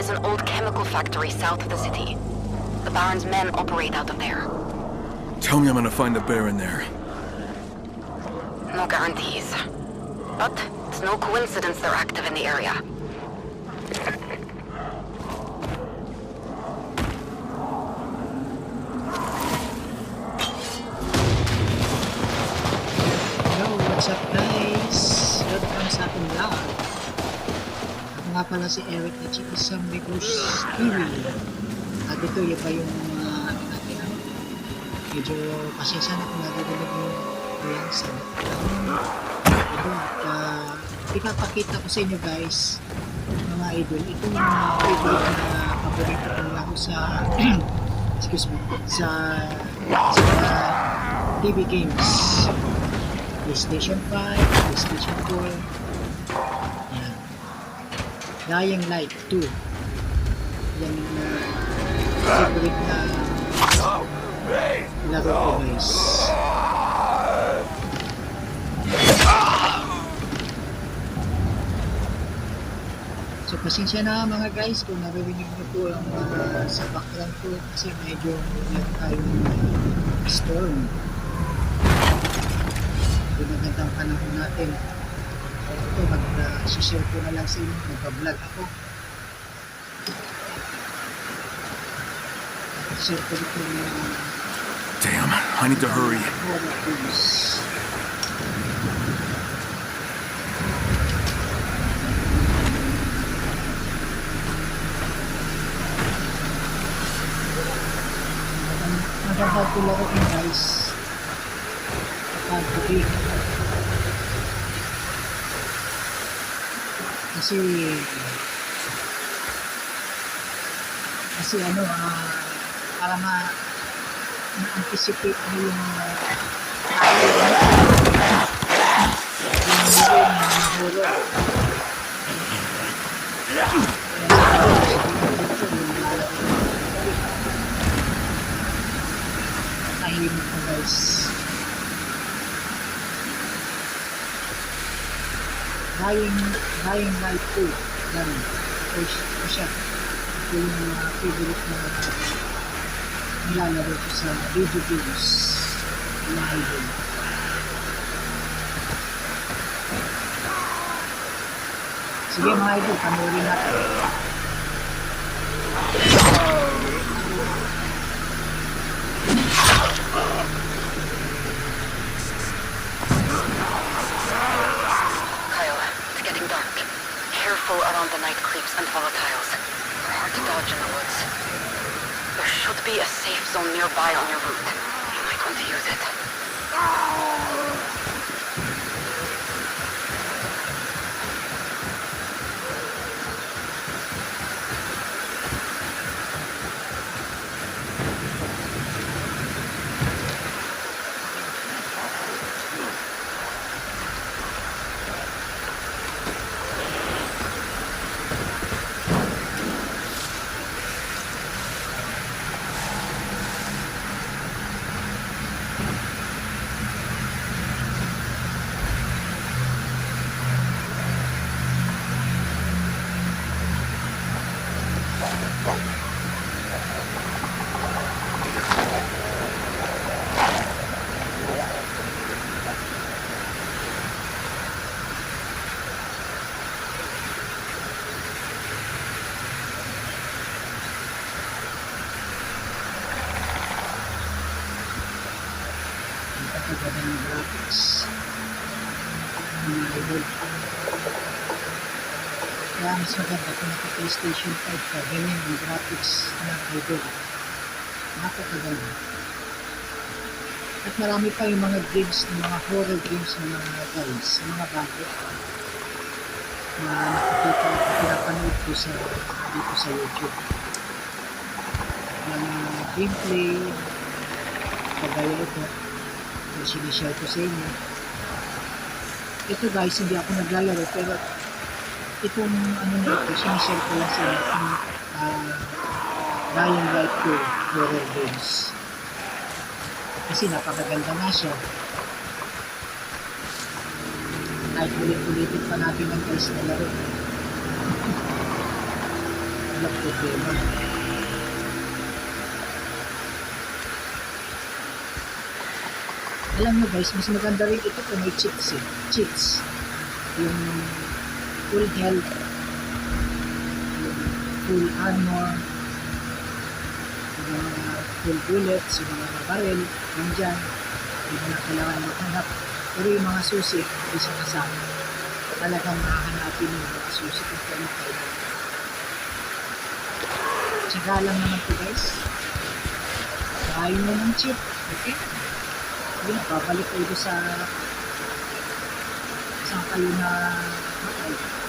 is an old chemical factory south of the city. The Baron's men operate out of there. Tell me I'm gonna find the bear in there. No guarantees. But it's no coincidence they're active in the area. Nga pala si Eric si isang TV. At ito yung pa yung mga ano natin. ah, Medyo pasensya na kung mo ko yan sa. Ito at uh, ipapakita ko sa inyo guys mga idol. Ito yung mga favorite na paborito kong laro sa excuse me sa sa TV games. PlayStation 5, PlayStation 4. Dying Light 2. Yan yung uh, favorite na laro ko guys. So pasensya na mga guys kung naririnig niyo po ang uh, sa background ko kasi medyo meron tayong uh, storm pinagandang panahon natin. Ito, mag-share ko na lang sa inyo, magpa-vlog ako. Share ko dito yung Damn, I need to hurry. horror films. Magandang tularo ko guys kapag gabi. Kasi kasi ano ah para ma na-anticipate mo yung uh. Tahimik na guys. Dying, dying light 2. Yan. Ito ito siya. Ito yung mga favorite na nilalaro ko sa video games. Mga idol. Sige mga idol, panoorin natin. Getting dark. Careful around the night creeps and volatiles. They're hard to dodge in the woods. There should be a safe zone nearby on your route. You might want to use it. Maganda kung naka-PlayStation 5 ka, ganyan ang graphics ng idol. Napakaganda. At marami pa yung mga games, ng mga horror games ng mga guys, ng mga bago na nakikita at pinapanood ko sa dito sa YouTube. Mga gameplay, kagaya ito, na sinishare ko sa inyo. Ito guys, hindi ako naglalaro pero itong ano na ito, sinishare ko sa yung uh, Dying Light 2 horror games. Kasi napakaganda nga siya. Kahit ulit-ulitin pa natin ang guys na laro. wala problema. Alam mo guys, mas maganda rin ito kung may cheats eh. Cheats. Yung full health, full armor, yung mga full bullets, yung mga barrel, nandyan. Hindi na kailangan maghanap. Pero yung mga susi, siya kasama. Talagang makahanapin yung mga susi kung kailan kailangan. Tsaka lang naman to guys. Kain mo ng chip. Okay? Yun, babalik kayo sa saan kayo na matay.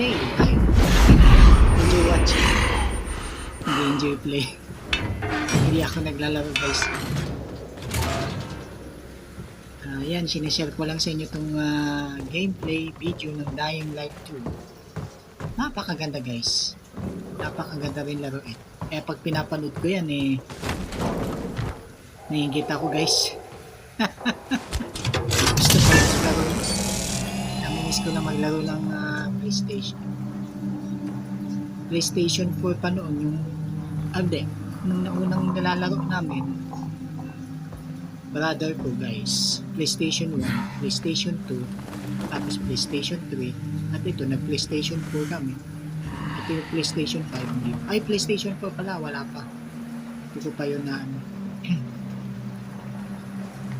Play. Ay, enjoy watching. Hindi enjoy play. Hindi ako naglalaro guys. Ah, yan, sinishare ko lang sa inyo itong ah, gameplay video ng Dying Light 2. Napakaganda guys. Napakaganda rin laruin. Kaya pag pinapanood ko yan eh, Nahingit ako guys. Gusto ko lang maglaro. Naminis ko na maglaro ng ah, PlayStation. PlayStation 4 pa noon yung... Ah, hindi. nung naunang nilalaro namin, brother ko guys, PlayStation 1, PlayStation 2, tapos PlayStation 3, at ito, nag-PlayStation 4 kami. Ito yung PlayStation 5, hindi. Ay, PlayStation 4 pala, wala pa. Hindi ko pa yun na ano.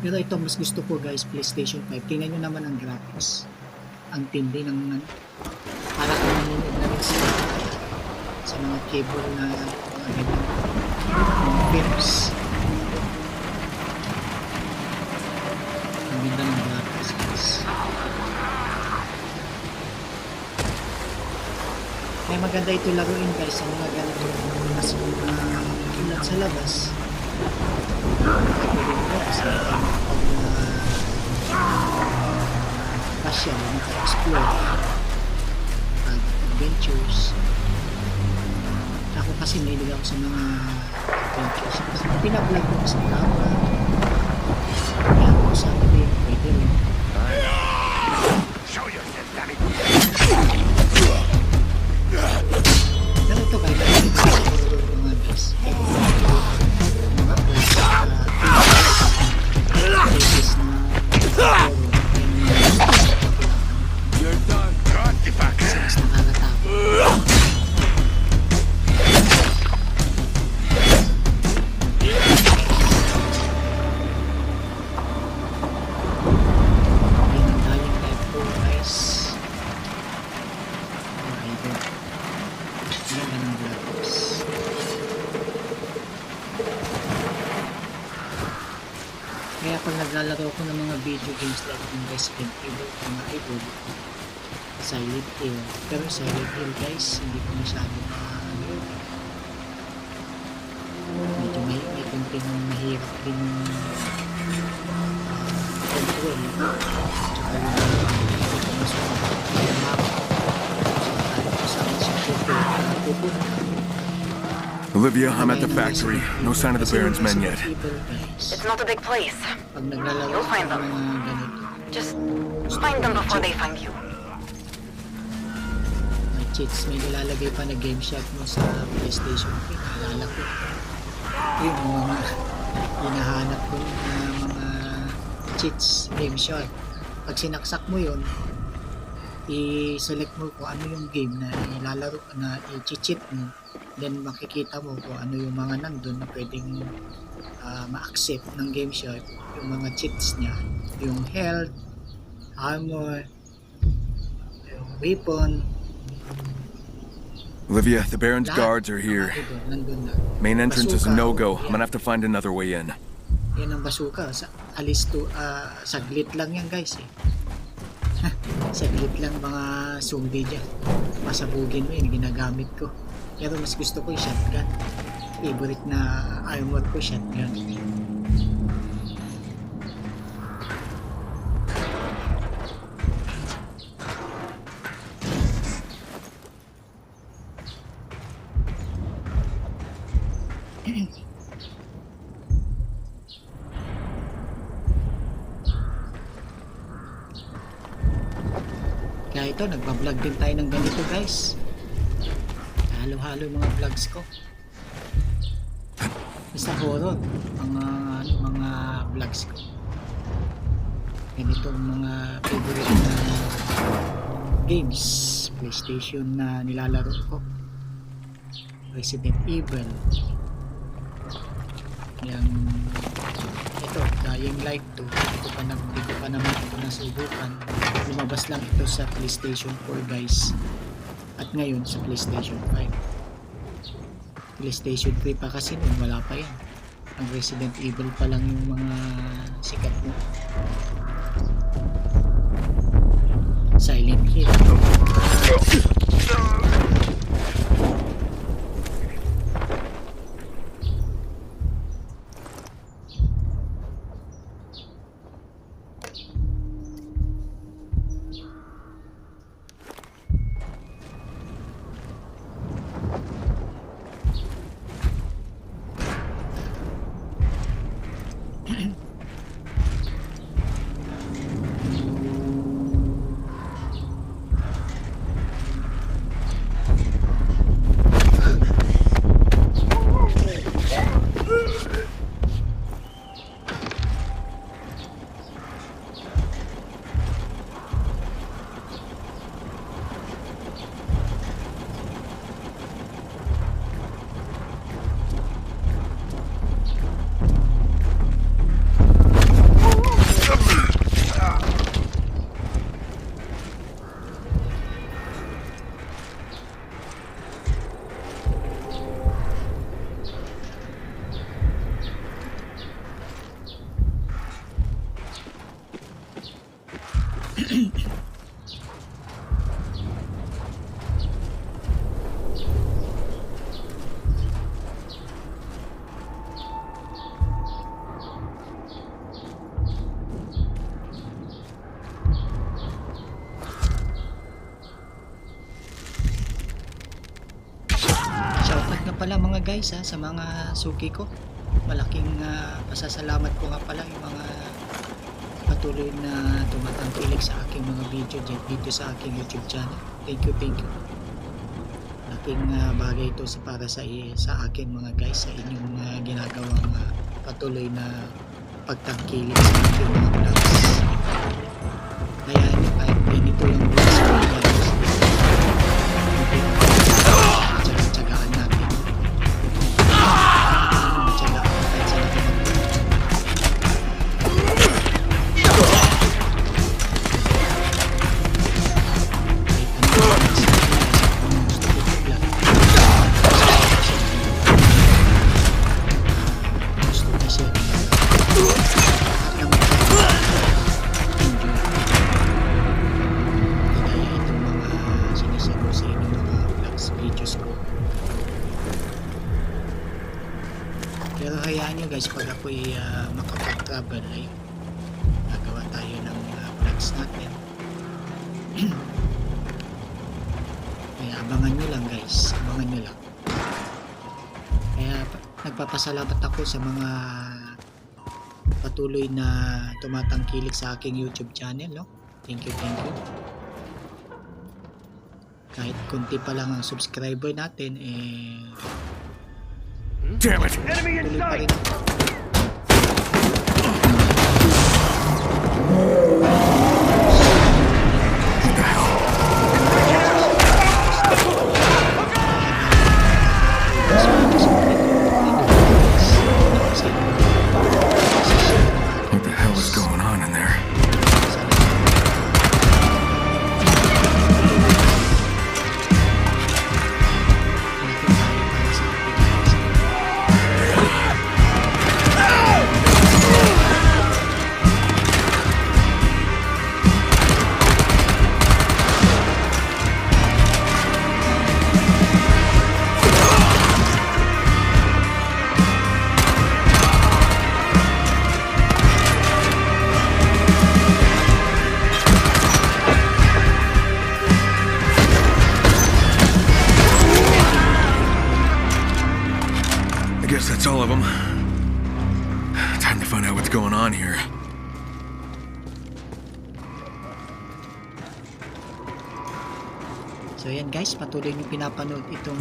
Pero ito, mas gusto ko guys, PlayStation 5. Tingnan nyo naman ang graphics. Ang tindi ng, ng para kung nanonood na rin sa, sa mga cable na mga. Mga films. Ang ganda ng graphics guys. Kaya maganda ito laruin guys sa mga ganito mas uh, tulad sa labas. Pwede mo kasi pag pasya, naka-explore pag adventures. Ako kasi mahilig ako sa mga adventures. Pinablog ko sa tama. Silent Hill. Pero Silent Hill guys, hindi ko masyado na ano yun. Medyo may, may konting mahirap din yung ah, control. Tsaka yung hindi ko mas yung map. Tsaka saan siya pupunta. pupunta. Olivia, I'm at the factory. No sign of the Kasi Baron's men yet. Resident Evil, guys, It's not a big place. Pag naglalaro You'll find them. Just find them before they find you. Cheats, may nilalagay pa na game shot mo sa PlayStation 3. Naalala ko. Yung mga hinahanap ko na mga cheats, game shot. Pag sinaksak mo yun, i-select mo kung ano yung game na ilalaro na i-cheat mo. Then makikita mo kung ano yung mga nandun na pwedeng ah, ma-accept ng game shot. Yung mga cheats niya. Yung health, armor, yung weapon, Olivia, the Baron's guards are here. Main entrance is a no-go. I'm gonna have to find another way in. Yan ang basuka. Sa, alis to, ah, saglit lang yan guys eh. saglit lang mga zombie dyan. Pasabugin mo yun, ginagamit ko. Pero mas gusto ko yung shotgun. Favorite na armor ko, shotgun. Ito, nagpa-vlog din tayo ng ganito guys. Halo-halo yung mga vlogs ko. Basta horror, mga, ano, mga vlogs ko. Ganito ang mga favorite na games. PlayStation na nilalaro ko. Resident Evil. Yang ito, Dying Light 2. Hindi ko pa, na, hindi pa naman ito nasubukan. Lumabas lang ito sa PlayStation 4 guys. At ngayon sa PlayStation 5. PlayStation 3 pa kasi noon wala pa yan. Ang Resident Evil pa lang yung mga sikat mo. Silent Hill. Guys ha, sa mga suki ko. Malaking ah, pasasalamat ko nga pala yung mga patuloy na tumatangkilik sa aking mga video dyan dito sa aking YouTube channel. Thank you, thank you. Malaking ah, bagay ito sa para sa sa akin mga guys sa inyong ah, ginagawang ah, patuloy na pagtangkilik sa aking mga vlogs. Kaya kahit ganito yung vlogs ko, Pero hayaan nyo guys, pag ako'y uh, makapag-travel ay gagawa tayo ng uh, vlogs natin. Kaya abangan nyo lang guys, abangan nyo lang. Kaya pa- nagpapasalamat ako sa mga patuloy na tumatangkilik sa aking YouTube channel, no? Thank you, thank you. Kahit konti pa lang ang subscriber natin, eh, Damn it! tuloy pa rin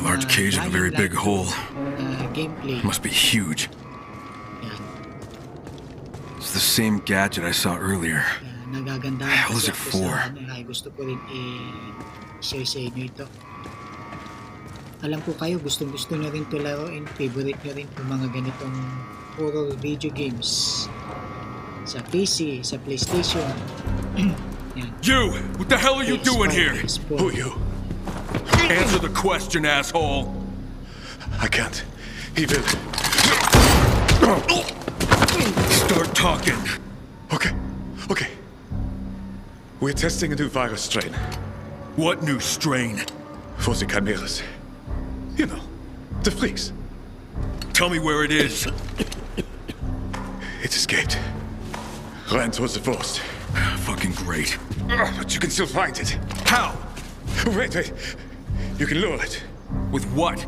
Large cage and a very big hole. uh, gameplay. Must be huge. It's the same gadget I saw earlier. Uh, nagagandahan Hell is it for? sa ano, ay gusto ko rin i-share sa inyo ito. Alam ko kayo, gustong gusto nyo rin ito laruin. Favorite nyo rin itong mga ganitong horror video games. Sa PC, sa PlayStation. You! What the hell are you doing here? Who are you? Answer the question, asshole! I can't. He will. Start talking. Okay. Okay. We're testing a new virus strain What new strain? for the chimeras. You know, the freaks. Tell me where it is. It escaped. Ran towards the forest. Fucking great. But you can still find it. How? Wait, wait. You can lure it. With what?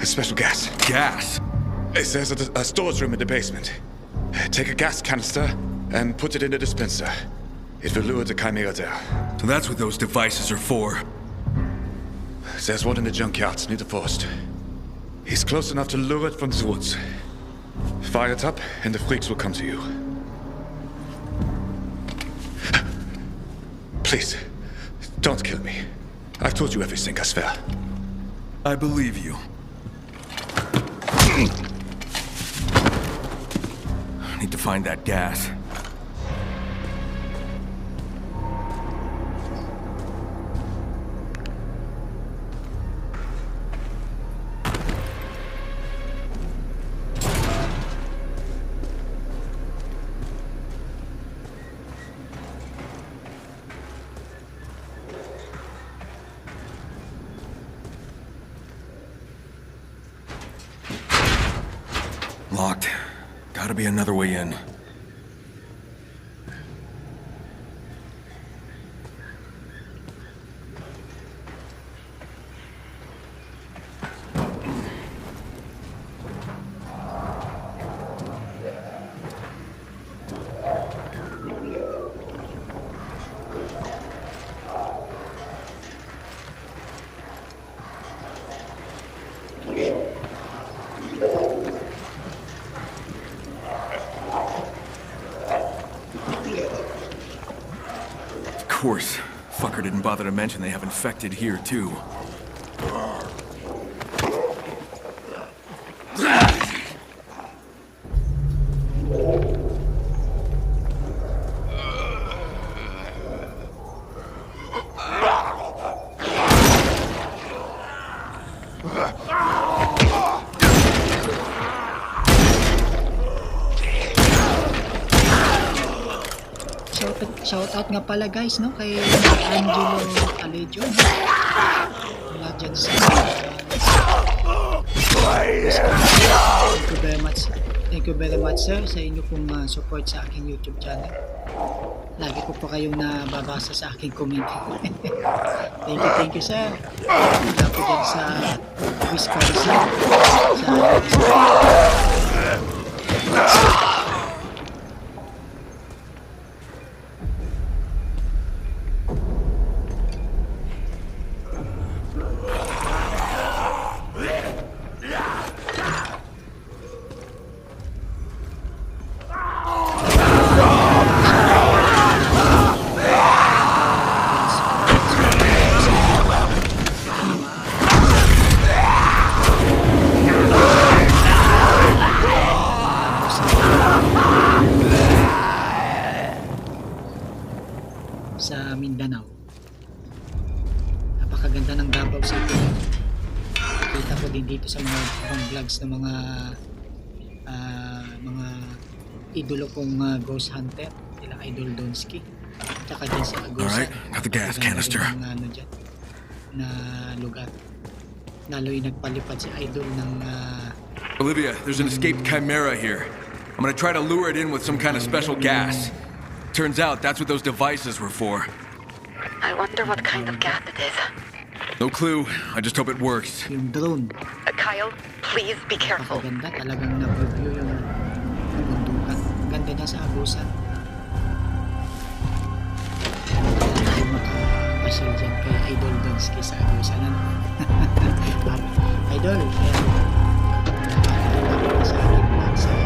A special gas. Gas. It says at a, a storage room in the basement. Take a gas canister and put it in the dispenser. It will lure the chimera there. So that's what those devices are for. There's one in the junkyard near the forest. He's close enough to lure it from the woods. Fire it up, and the freaks will come to you. Please, don't kill me. I've told you everything, I. I believe you. I need to find that gas. Gotta be another way in. Course. Fucker didn't bother to mention they have infected here, too. Pala guys, no? Kay Angelo Alejo, no? Mula dyan sa... Thank you very much. Thank you very much, sir, sa inyo pong uh, support sa aking YouTube channel. Lagi ko po kayong nababasa sa aking comment. thank you, thank you, sir. Mula po dyan sa Wisconsin. Sa sa din dito sa mga ibang vlogs ng mga ah, mga idolo kong ah, ghost hunter, sila Idol Donsky. Tsaka dyan sa Agosa. Alright, got the gas canister. ng, ano dyan, na lugar. Lalo yung nagpalipad si Idol ng ah, Olivia, there's an escaped chimera here. I'm gonna try to lure it in with some kind of special gas. Turns out that's what those devices were for. I wonder what kind of gas it is. No clue. I just hope it works. yung drone. Uh, Kyle, please be careful. Napakaganda. Talagang na-review yung bundukan. Ganda niya sa abusan. Tayo makapasyal dyan kay Idol Donsky sa abusan. Ano? Idol, kaya nakakita ko sa akin sa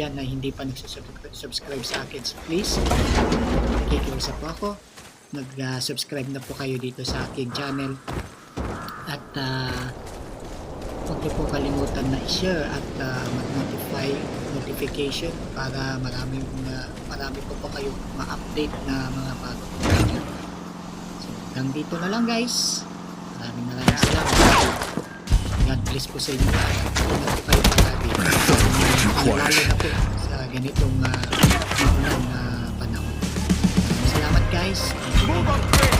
dyan na hindi pa nagsusubscribe sa akin. Please, nakikiusap ako. Mag-subscribe na po kayo dito sa aking channel. At uh, huwag niyo po kalimutan na i-share at ah, mag-notify notification para marami, uh, marami po po kayo ma-update na mga bagong video. So, hanggang dito na lang guys. Maraming maraming salamat. God bless po sa inyo. Ingat po kayo palagi. Lalo na po sa ganitong uh, maulang uh, panahon. Salamat guys. Thank you.